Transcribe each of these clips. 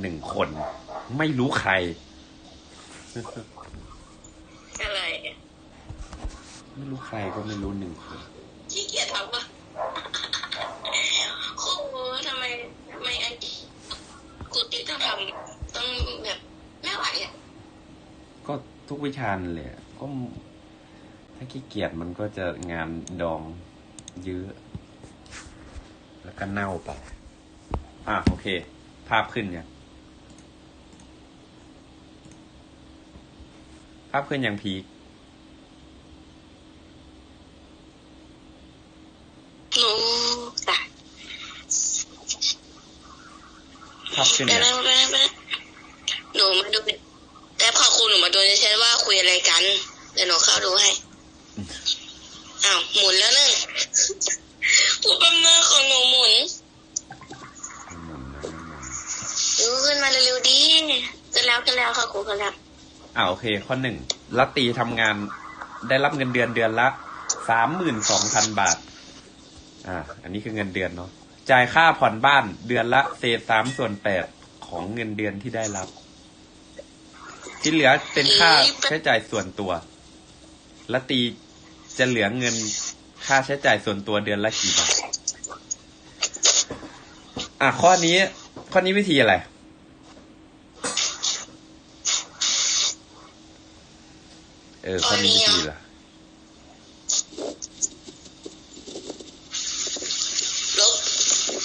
หนึ่งคน ไม่รู้ใคร อะไรอะไม่รู้ใครก็ไม่รู้หนึ่งคนขี้เกียจทำอะโอ้โหทำไมทำไมอันกูติต้องทำต้องแบบไม่ไหวอะก็ทุกวิชานั่นแหละก็ถ้าขี้เกียจมันก็จะงานดองเยอะ แล้วก็เน่าไป อะโอเค ภาพขึ้นยั ภาพขึ้นยังพีคหนูตายภาพขึ้นเดี๋ยยัวงนะไปนะไปนะหนูมาดูแต่พอครูหนูมาดูในแชทว่าคุยอะไรกัน เดี๋ยวหนูเข้าดูให้ อ้าว หมุนแล้วนึงกูแป๊บนึงของหนูหมุนหมุนนะหมุนดูขึ้นมาเร็วๆดีขึ้นแล้วขึ้นแล้วค่ะครูขึ้นแล้ว อ่าโอเค ข้อหนึ่งลัตตีทำงานได้รับเงินเดือนเดือนละสามหมื่นสองพันบาท อ่า อันนี้คือเงินเดือนเนาะ จ่ายค่าผ่อนบ้านเดือนละเศษสามส่วนแปดของเงินเดือนที่ได้รับ ที่เหลือเป็นค่าใช้จ่ายส่วนตัวลัตตีจะเหลือเงินค่าใช้จ่ายส่วนตัวเดือนละกี่บาท อะข้อนี้ ข้อนี้วิธีอะไร เออข้อนี้วิธีล่ะลบ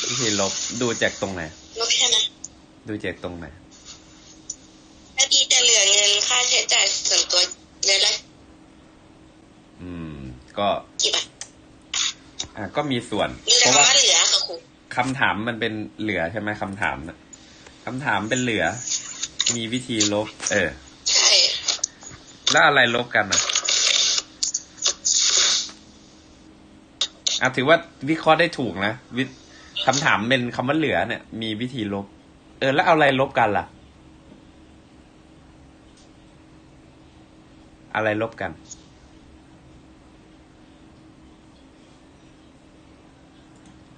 วิธีลบดูจากตรงไหนลบใช่ไหมดูจากตรงไหนถ้าดีจะเหลือเงินค่าใช้จ่ายส่วนตัวเดือนละอืม ก็กี่บาทอะก็มีส่วนมีเพแต่ราะว่าคำว่าเหลือค่ะครูคำถามมันเป็นเหลือใช่ไหมคำถามนะคำถามเป็นเหลือ มีวิธีลบ เออใช่ แล้วอะไรลบกันอะอะถือว่าวิเคราะห์ได้ถูกนะวิคำถามเป็นคำว่าเหลือเนี่ย มีวิธีลบ เออ แล้วเอาอะไรลบกันล่ะ อะไรลบกัน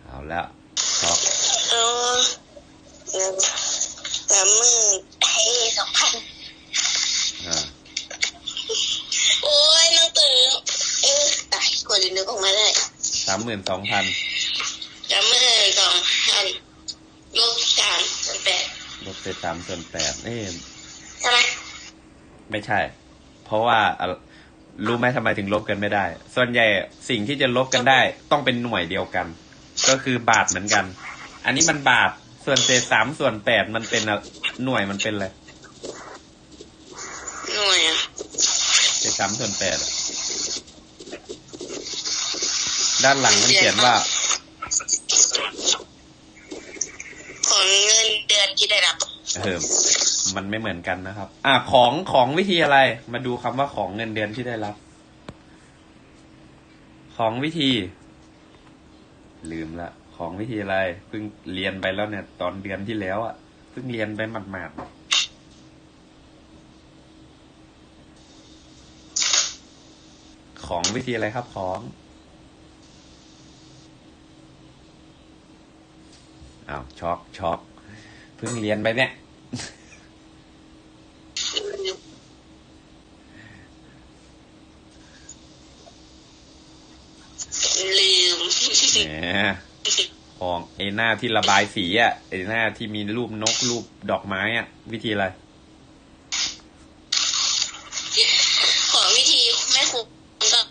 เอาแล้วช็อกสามหมื่นเฮ้สองพัน อ่า โอ้ยน้องตื่นเออ ตายกว่าจะนึกออกมาได้สามหมื่นสองพันสามหมื่นสองพันลบสามส่วนแปดลบไปสามส่วนแปดเอ๊ะใช่ไหมไม่ใช่ เพราะว่าอะรู้ไหมทำไมถึงลบกันไม่ได้ ส่วนใหญ่สิ่งที่จะลบกันได้ ต้องเป็นหน่วยเดียวกัน ก็คือบาทเหมือนกัน อันนี้มันบาทส่วนเศษสามส่วนแปดมันเป็นอะหน่วยมันเป็นอะไรหน่วยอะเศษสามส่วนแปดอะ ด้านหลังมันเขียนว่าของเงินเดือนที่ได้รับเออมันไม่เหมือนกันนะครับ อะของของวิธีอะไร มาดูคำว่าของเงินเดือนที่ได้รับ ของวิธี ลืมละของวิธีอะไรเพิ่งเรียนไปแล้วเนี่ย ตอนเดือนที่แล้วอะ่ะเพิ่งเรียนไปหมาดๆของวิธีอะไรครับของ อ้าวช็อกช็อกเพิ่งเรียนไปเนี่ย ลืมแหมของไอ้หน้าที่ระบายสีอะไอ้หน้าที่มีรูปนกรูปดอกไม้อะ วิธีอะไร ของวิธีแม่ครูก็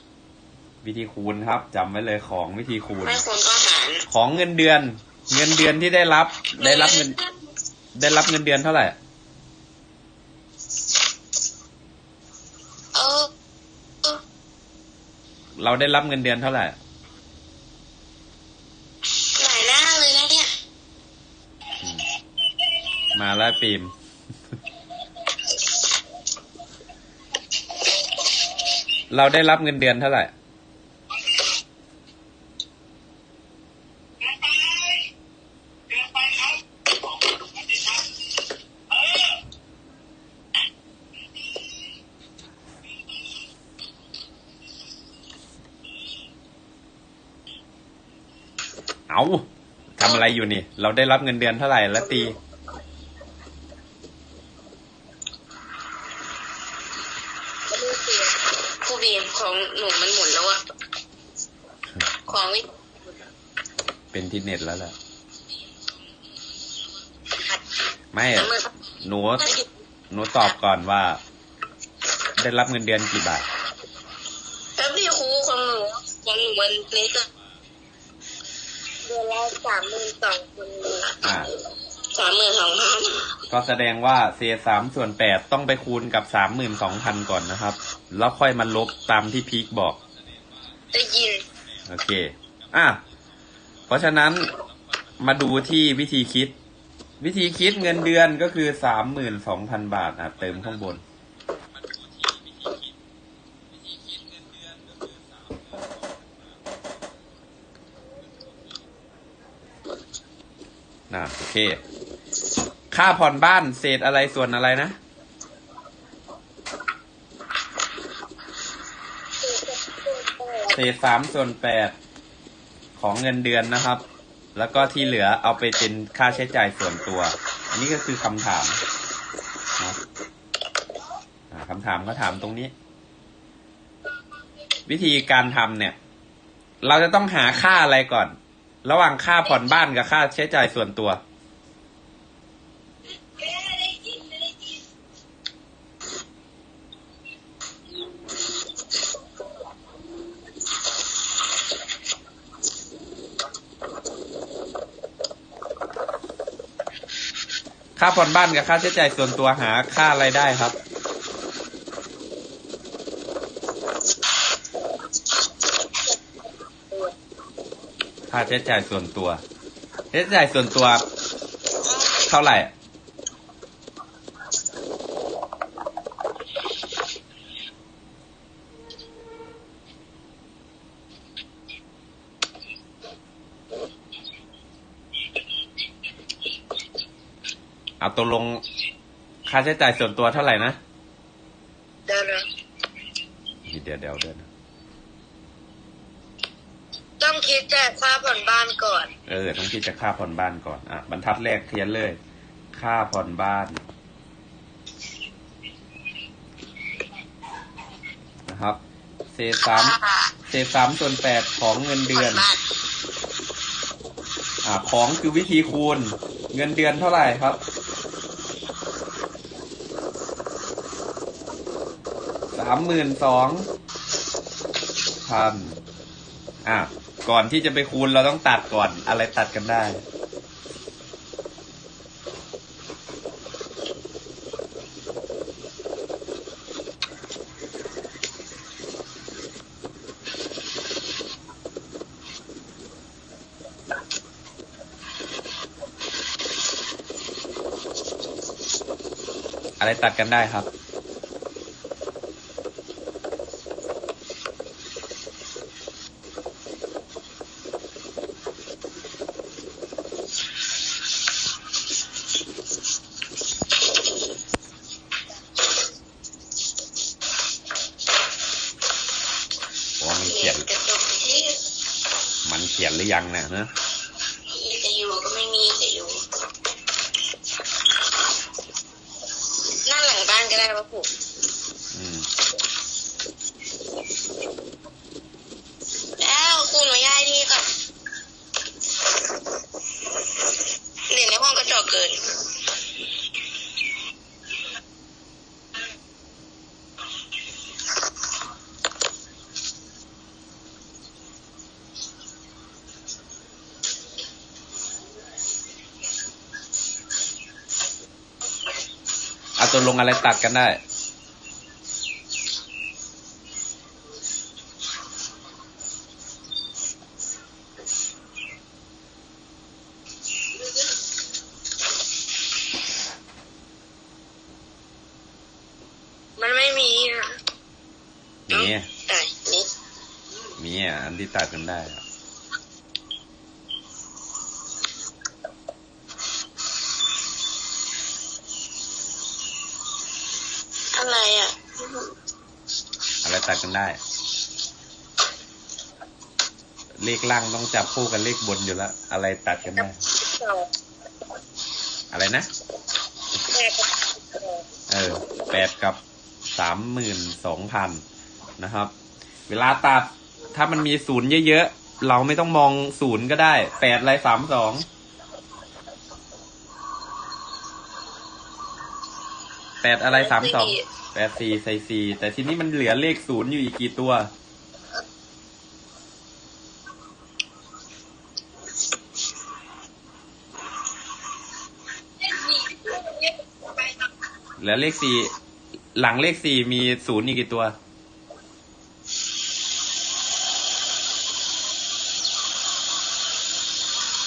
วิธีคูณครับจำไว้เลยของวิธีคูณแม่ครูก็หารของเงินเดือน เงินเดือนที่ได้รับ ได้รับเงิน ได้รับเงินเดือนเท่าไหร่เออเออเราได้รับเงินเดือนเท่าไหร่หลายหน้าเลยนะเนี่ย มาแล้วปีมเราได้รับเงินเดือนเท่าไหร่ เอาทำอะไรอยู่นี่ เราได้รับเงินเดือนเท่าไหร่ละตี ผู้บีมของหนูมันหมุนแล้วอะของเป็นทีเน็ตแล้วแหละไม่หนูหนูตอบก่อนว่า ได้รับเงินเดือนกี่บาทแล้วพี่ครูของหนูของหนูมันเน็ต อนละสามหมื่นสองพันอ่า สามหมื่นสองพันก็แสดงว่าเศษสามส่วนแปดต้องไปคูณกับสามหมื่นสองพันก่อนนะครับ แล้วค่อยมาลบตามที่พีคบอก ได้ยินโอเค อะ เพราะฉะนั้นมาดูที่วิธีคิด วิธีคิดเงินเดือนก็คือสามหมื่นสองพันบาท อะ เติมข้างบน นะโอ เค ค่าผ่อนบ้านเศษอะไรส่วนอะไรนะเศษสามส่วนแปดของเงินเดือนนะครับ แล้วก็ที่เหลือเอาไปเป็นค่าใช้จ่ายส่วนตัว อันนี้ก็คือคำถามนะคำถามก็ถามตรงนี้ วิธีการทำเนี่ย เราจะต้องหาค่าอะไรก่อน ระหว่างค่าผ่อนบ้านกับค่าใช้จ่ายส่วนตัว ค่าผ่อนบ้านกับค่าใช้จ่ายส่วนตัวหาค่าอะไรได้ครับ ค่าใช้จ่ายส่วนตัวใช้จ่ายส่วนตัว เท่าไหร่ เอาตกลงค่าใช้จ่ายส่วนตัวเท่าไหร่นะเดี๋ยวนะเดี๋ยวเดี๋ยวเดี๋ยวนะต้องคิดจากค่าผ่อนบ้านก่อน เออ ต้องคิดจากค่าผ่อนบ้านก่อน อะ บรรทัดแรกเขียนเลย ค่าผ่อนบ้านนะครับ เศษสามเศษสามส่วนแปดของเงินเดือนผ่บ้านอ่า ของคือวิธีคูณ เงินเดือนเท่าไหร่ครับามหมื่นสองพันอะก่อนที่จะไปคูณเราต้องตัดก่อนอะไรตัดกันได้ อะไรตัดกันได้ครับ ว่ามันเขียน กระจกที่ มันเขียนหรือยังเนี่ยนะ จะอยู่ก็ไม่มีจะอยู่หน้าหลังบ้านก็ได้ปะผูก อืม แล้วคุณมาย้ายที่ก่อนเดี๋ยวในห้องกระจกเกิน เอา ตกลงอะไรตัดกันได้ มันไม่มีนะ มี แต่นี่ มีอะ อันที่ตัดกันได้อะ อะไรอะอะไรตัดกันได้ เลขล่างต้องจับคู่กับเลขบนอยู่แล้ว อะไรตัดกันได้ อะไรนะเออแปดกับสามหมื่นสองพันนะครับ เวลาตัดถ้ามันมีศูนย์เยอะๆ เราไม่ต้องมองศูนย์ก็ได้แปดอะไรสามสอง แปดอะไรสามสองแปดสี่ใส่สี่แต่ทีนี้มันเหลือเลขศูนย์อยู่อีกกี่ตัว เหลือเลขสี่หลังเลขสี่มีศูนย์อีกกี่ตัว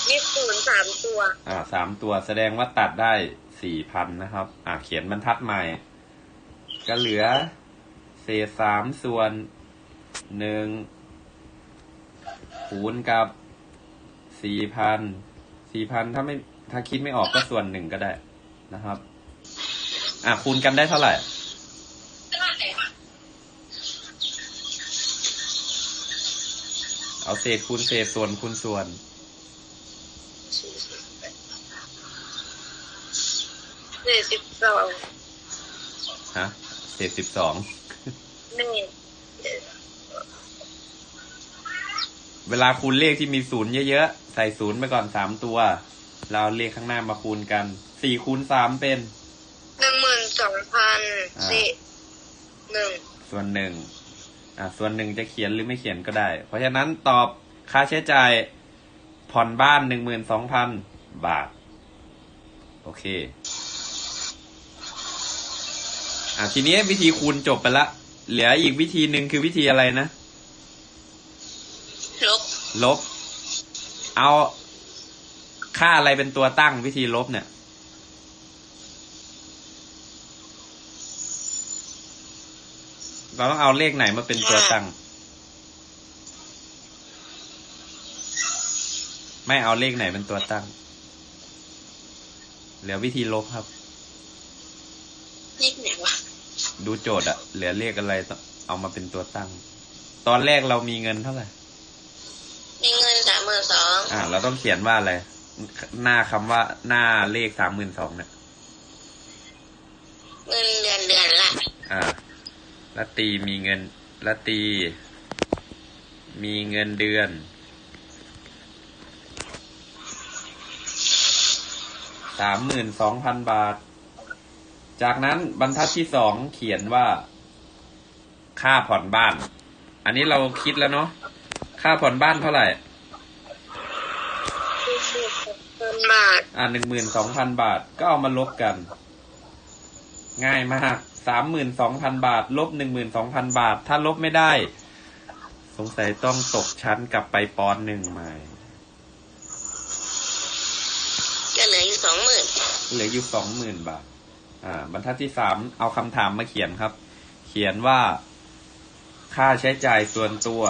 มีศูนย์สามตัว อ่าสามตัวแสดงว่าตัดได้ สี่พันนะครับ อ่าเขียนบรรทัดใหม่ ก็เหลือเศษสามส่วนหนึ่งคูณกับสี่พันสี่พันถ้าไม่ถ้าคิดไม่ออกก็ส่วนหนึ่งก็ได้นะครับ อ่าคูณกันได้เท่าไหร่เอาเศษคูณเศษส่วนคูณส่วน สี่สิบสองฮะเศษสิบสองหนึ่งเวลาคูณเลขที่มีศูนย์เยอะๆ ใส่ศูนย์ไปก่อนสามตัว เราเอาเลขข้างหน้ามาคูณกัน สี่คูณสามเป็นหนึ่งหมื่นสองพันสี่หนึ่งส่วนหนึ่งอ่าส่วนหนึ่งจะเขียนหรือไม่เขียนก็ได้ เพราะฉะนั้นตอบค่าใช้จ่ายผ่อนบ้านหนึ่งหมื่นสองพันบาท โอเค อ่าทีนี้วิธีคูณจบไปละ เหลืออีกวิธีหนึ่งคือวิธีอะไรนะ ลบ ลบ เอาค่าอะไรเป็นตัวตั้งวิธีลบเนี่ย เราต้องเอาเลขไหนมาเป็นตัวตั้ง ไม่เอาเลขไหนเป็นตัวตั้ง เหลือวิธีลบครับ เลขไหนวะ ดูโจทย์อะเหลือเลขอะไรต้องเอามาเป็นตัวตั้ง ตอนแรกเรามีเงินเท่าไหร่ มีเงินสามหมื่นสองอ่า เราต้องเขียนว่าอะไร หน้าคำว่าหน้าเลขสามหมื่นสองเนี่ยเงินเดือนเดือนละอ่าละตีมีเงินละตี มีเงินเดือนสามหมื่นสองพันบาท จากนั้นบรรทัดที่สองเขียนว่า ค่าผ่อนบ้าน อันนี้เราคิดแล้วเนาะค่าผ่อนบ้านเท่าไหร่เงินบาทอ่าหนึ่งหมื่นสองพันบาทก็เอามาลบกัน ง่ายมากสามหมื่นสองพันบาท ลบหนึ่งหมื่นสองพันบาท ถ้าลบไม่ได้ สงสัยต้องตกชั้นกลับไปปอนหนึ่งใหม่ก็เหลืออยู่สองหมื่นเหลืออยู่สองหมื่นบาท อ่าบรรทัดที่สามเอาคำถามมาเขียนครับ เขียนว่าค่าใช้จ่ายส่วนตัว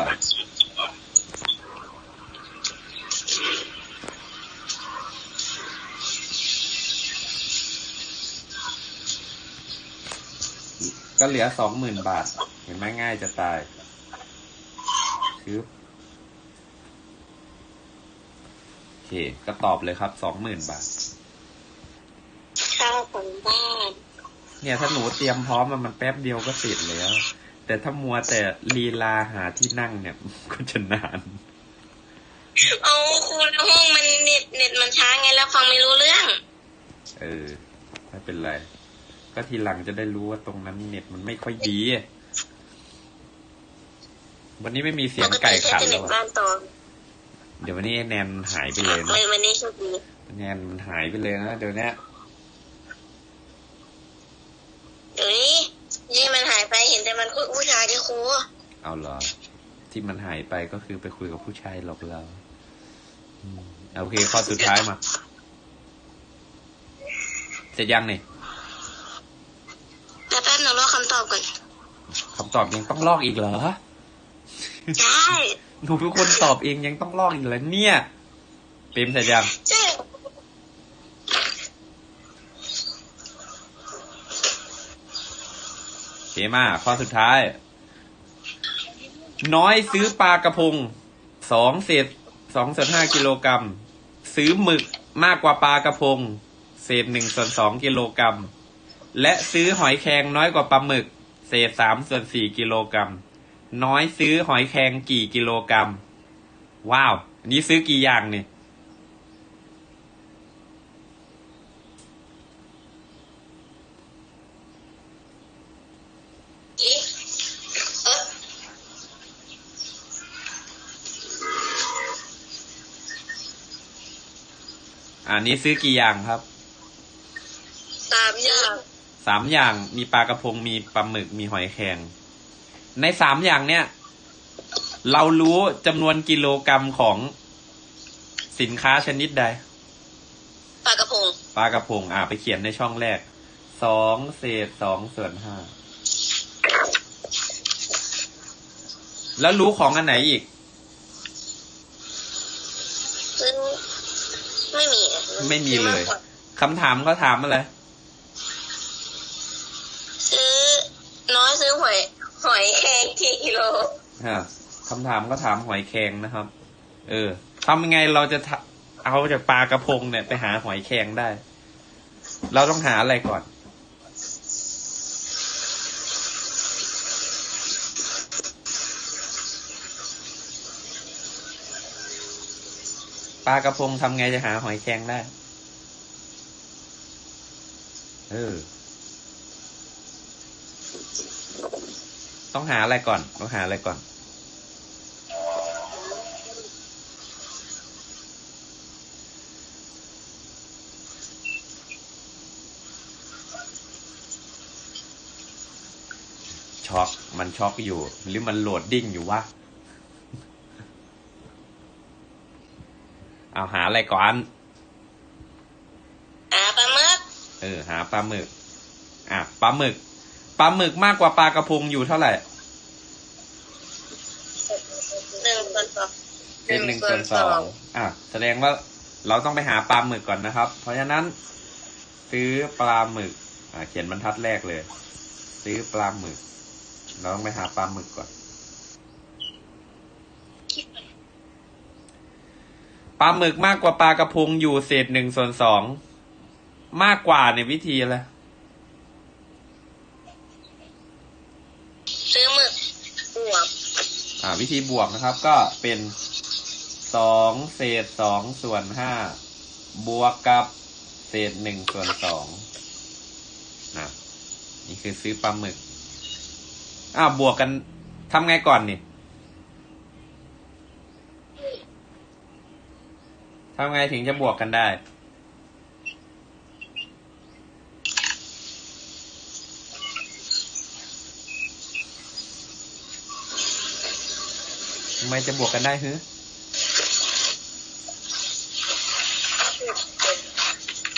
ก็เหลือสองหมื่นบาท เห็นไหมง่ายจะตายคือโอเค ก็ตอบเลยครับสองหมื่นบาท ค่าผ่อนบ้าน เนี่ยถ้าหนูเตรียมพร้อมมันมันแป๊บเดียวก็เสร็จแล้ว แต่ถ้ามัวแต่ลีลาหาที่นั่งเนี่ยก็จะนานเอาครูในห้องมันเน็ตเน็ตมันช้าไงแล้วฟังไม่รู้เรื่อง เออไม่เป็นไร ก็ทีหลังจะได้รู้ว่าตรงนั้นเน็ตมันไม่ค่อยดี วันนี้ไม่มีเสียงไก่ขันปติใช้แต่เน็แล้วตอะบ้านตอนเดี๋ยววันนี้ไอ้แนนหายไปเลยนะเลยวันนี้โชคดีแนนมันหายไปเลยนะเดี๋ยวเนี้ย เดี๋ยวนี้ยี่มันหายไปเห็นแต่มันคุยกับผู้ชายที่ครูเอาเหรอ ที่มันหายไปก็คือไปคุยกับผู้ชายหลอกเราอืมโอเคข้อสุดท้ายมา เสร็จยังนี่แต่แป๊บหนูรอคำตอบก่อนคำตอบยังต้องลอกอีกเหรอใช่หนูเป็นคนตอบเองยังต้องลอกอีกเหรอเนี่ยเปรมเสร็จยังใช่ โอเค มาข้อสุดท้าย น้อยซื้อปลากระพงสองเศษสองส่วนห้ากิโลกรัม ซื้อหมึกมากกว่าปลากระพง เศษหนึ่งส่วนสองกิโลกรัม และซื้อหอยแครงน้อยกว่าปลาหมึก เศษสามส่วนสี่กิโลกรัม น้อยซื้อหอยแครงกี่กิโลกรัม ว้าวอันนี้ซื้อกี่อย่างเนี่อี อันนี้ซื้อกี่อย่างครับสามอย่างสามอย่างมีปลากระพงมีปลาหมึกมีหอยแครงในสามอย่างเนี่ย เรารู้จำนวนกิโลกรัมของสินค้าชนิดใดปลากระพงปลากระพง อ่า ไปเขียนในช่องแรกสองเศษสองส่วนห้าแล้วรู้ของอันไหนอีก ซึ่งไม่มีอะ ไม่มีเลยคำถามเขาถามอะไรซื้อน้อยซื้อหอยหอยแครงกี่กิโลอ่าคำถามก็ถามหอยแครงนะครับ เออทำยังไงเราจะทะเอาจากปลากระพงเนี่ยไปหาหอยแครงได้ เราต้องหาอะไรก่อน ลากระพงทำไงจะหาหอยแครงได้ เออ ต้องหาอะไรก่อน ต้องหาอะไรก่อน ช็อก มันช็อกอยู่ หรือมันโหลดดิ้งอยู่วะ เอาหาอะไรก่อนอ่าปลาหมึก เออ หาปลาหมึก อะปลาหมึกปลาหมึกมากกว่าปลากระพงอยู่เท่าไหร่หนึ่งส่วนสองเป็นหนึ่งส่วนสองอะ แสดงว่าเราต้องไปหาปลาหมึกก่อนนะครับ เพราะฉะนั้น ซื้อปลาหมึก อะเขียนบรรทัดแรกเลย ซื้อปลาหมึก เราต้องไปหาปลาหมึกก่อน ปลาหมึกมากกว่าปลากระพงอยู่เศษหนึ่งส่วนสองมากกว่าในยวิธีอะไรซื้อหมึกบวกอ่า วิธีบวกนะครับ ก็เป็นสองเศษสองส่วนห้าบวกกับเศษหนึ่งส่วนสองนะนี่คือซื้อปลาหมึก อ้าวบวกกันทำไงก่อนนี่ ทำไงถึงจะบวกกันได้ ทำไมจะบวกกันได้ฮึ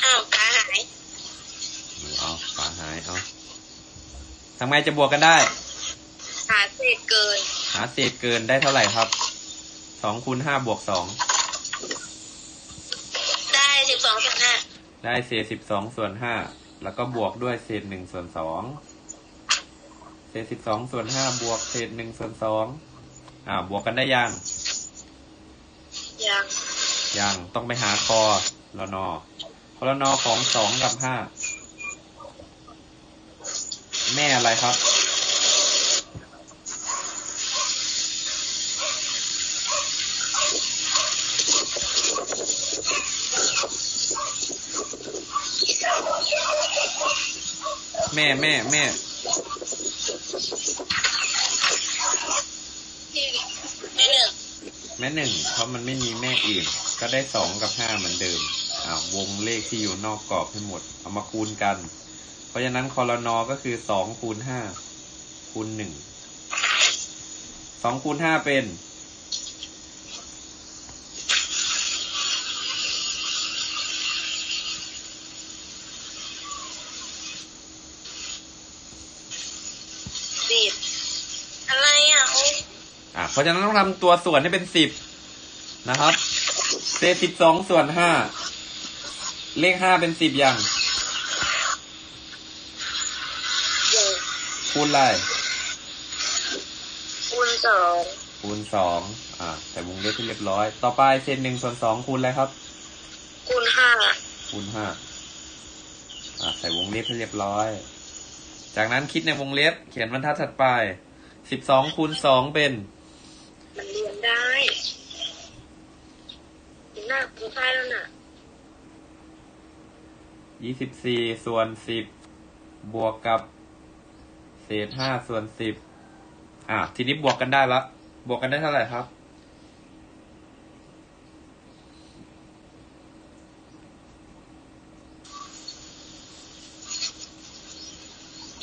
อ้าวปลาหายเอาฝาหายเอาทำไงจะบวกกันได้ หาเศษเกิน หาเศษเกินได้เท่าไหร่ครับ สองคูณห้าบวกสอง ได้สิบสองส่วนห้า ได้เศษสิบสองส่วนห้าแล้วก็บวกด้วยเศษหนึ่งส่วนสองเศษสิบสองส่วนห้าบวกเศษหนึ่งส่วนสองอ่า บวกกันได้ยัง ยัง ยังต้องไปหาคอรนอคอรนอของสองกับห้าแม่อะไรครับ ม่แม่แม่ไม่หนึ่งแม่หนึ่งเพราะมันไม่มีแม่อื่น ก็ได้สองกับห้าเหมือนเดิมอ่าวงเลขที่อยู่นอกกรอบให้หมด เอามาคูณกัน เพราะฉะนั้นคอรนอก็คือสองคูณห้าคูณหนึ่งสองคูณห้าเป็น สิบอะไรอะโอ้ อะ เพราะฉะนั้นต้องทำตัวส่วนให้เป็นสิบนะครับเศษสิบสองส่วนห้าเลขห้าเป็นสิบอย่างหนึ่งคูณอะไรคูณสองคูณสองอ่าใส่วงเล็บที่เรียบร้อย ต่อไปเศษหนึ่งส่วนสองคูณอะไรครับ คูณห้าคูณห้าอ่าใส่วงเล็บให้เรียบร้อย จากนั้นคิดในวงเล็บ เขียนบรรทัดถัดไปสิบสองคูณสองเป็นมันเรียนได้ หน้าคุณพ่ายแล้วน่ะยี่สิบสี่ส่วนสิบบวกกับเศษห้าส่วนสิบอะทีนี้บวกกันได้ละ บวกกันได้เท่าไหร่ครับ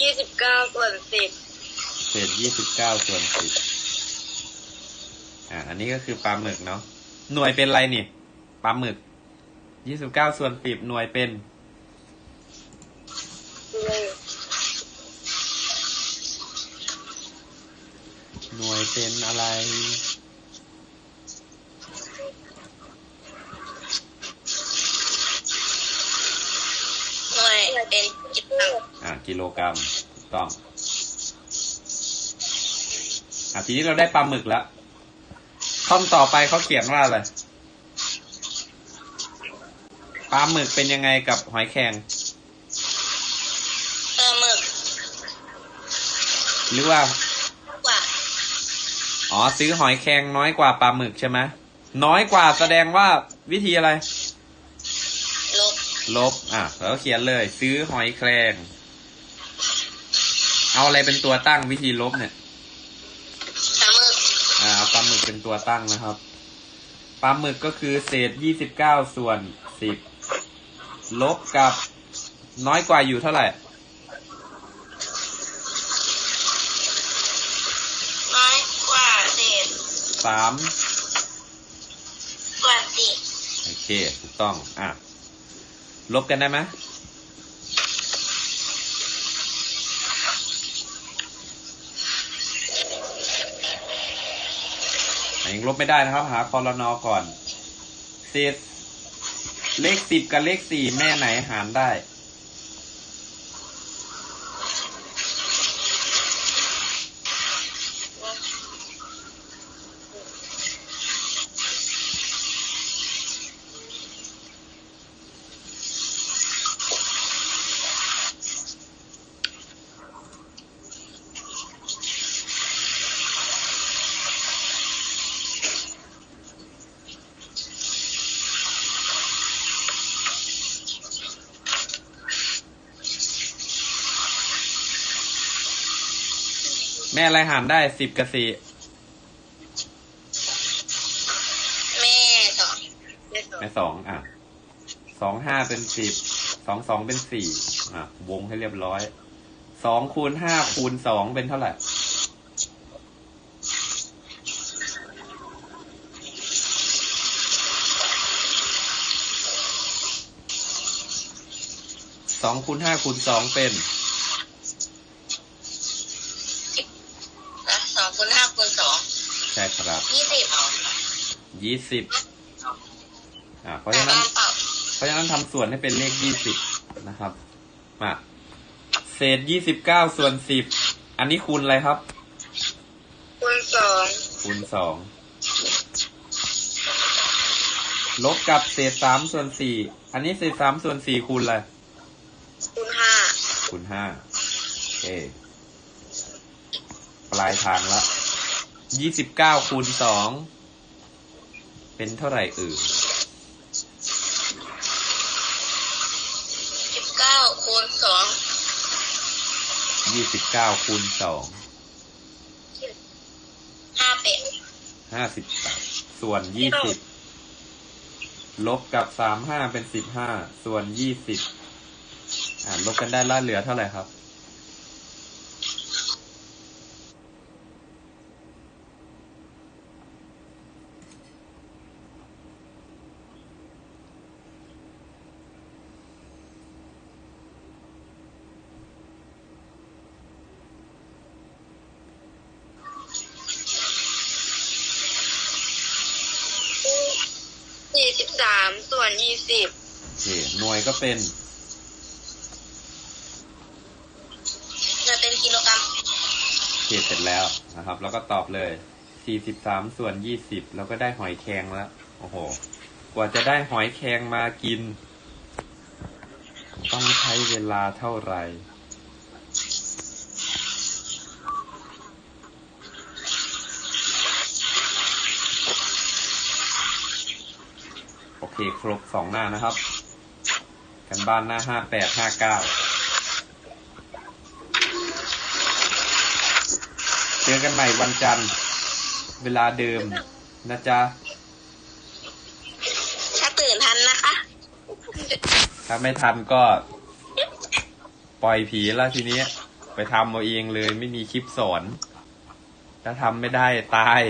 ยี่สิบเก้าส่วนสิบเศษยี่สิบเก้าส่วนสิบอ่าอันนี้ก็คือปลาหมึกเนาะ หน่วยเป็นอะไรนี่ ปลาหมึกยี่สิบเก้าส่วนสิบหน่วยเป็นเลยหน่วยเป็นอะไร หน่วยเป็นกิโลอ่ากิโลกรัมถูกต้อง อะทีนี้เราได้ปลาหมึกแล้วข้อต่อไปเขาเขียนว่าอะไร ปลาหมึกเป็นยังไงกับหอยแครงปลาหมึกหรือว่ากว่า อ๋อซื้อหอยแครงน้อยกว่าปลาหมึกใช่ไหมน้อยกว่าแสดงว่าวิธีอะไร ลบ ลบ อะ แล้วเขียนเลย ซื้อหอยแครง เอาอะไรเป็นตัวตั้งวิธีลบเนี่ยปลาหมึก อ่าเอาปลาหมึกเป็นตัวตั้งนะครับปลาหมึกก็คือเศษยี่สิบเก้าส่วนสิบ ลบกับน้อยกว่าอยู่เท่าไหร่น้อยกว่าเศษสามกว่าสิบโอเคถูกต้องอะลบกันได้ไหมอะยังลบไม่ได้นะครับ หาคอรนอก่อนเศษ เลขสิบกับเลขสี่แม่ไหนหารได้ ม่อะไรหารได้สิบกับสี่แม่สองแม่สองแม่สองอะสองห้าเป็นสิบสองสองเป็นสี่อะ วงให้เรียบร้อยสองคูณห้าคูณสองเป็นเท่าไหร่สองคูณห้าคูณสองเป็น อะสองคูณห้าคูณสองใช่ครับยี่สิบยี่สิบอ่าเพราะแต่ฉะนั้นบ้านเปล่าเพราะฉะนั้นทำส่วนให้เป็นเลขยี่สิบนะครับมาเศษยี่สิบเก้าส่วนสิบอันนี้คูณอะไรครับ คูณสองคูณสองลบกับเศษสามส่วนสี่อันนี้เศษสามส่วนสี่คูณอะไรคูณห้าคูณห้าโอเค ปลายทางละยี่สิบเก้าคูณสองเป็นเท่าไหร่เอ่ยสิบเก้าคูณสองยี่สิบเก้าคูณสองห้าเป็ดห้าสิบแปดส่วนยี่สิบลบกับสามห้าเป็นสิบห้าส่วนยี่สิบอ่าลบกันได้ละเหลือเท่าไหร่ครับ เป็นเป็นกิโลกรัมเขียนเสร็จแล้วนะครับ แล้วก็ตอบเลย 43 ส่วน 20 แล้วก็ได้หอยแครงแล้ว โอ้โห กว่าจะได้หอยแครงมากิน ต้องใช้เวลาเท่าไหร่โอเค ครบสองหน้านะครับ กันบ้านหน้าห้าแปดห้าเก้าเจอกันใหม่วันจันทร์ เวลาเดิมนะจ๊ะ ถ้าตื่นทันนะคะ ถ้าไม่ทันก็ ปล่อยผีแล้วทีนี้ ไปทำเอาเองเลยไม่มีคลิปสอน ถ้าทำไม่ได้ตาย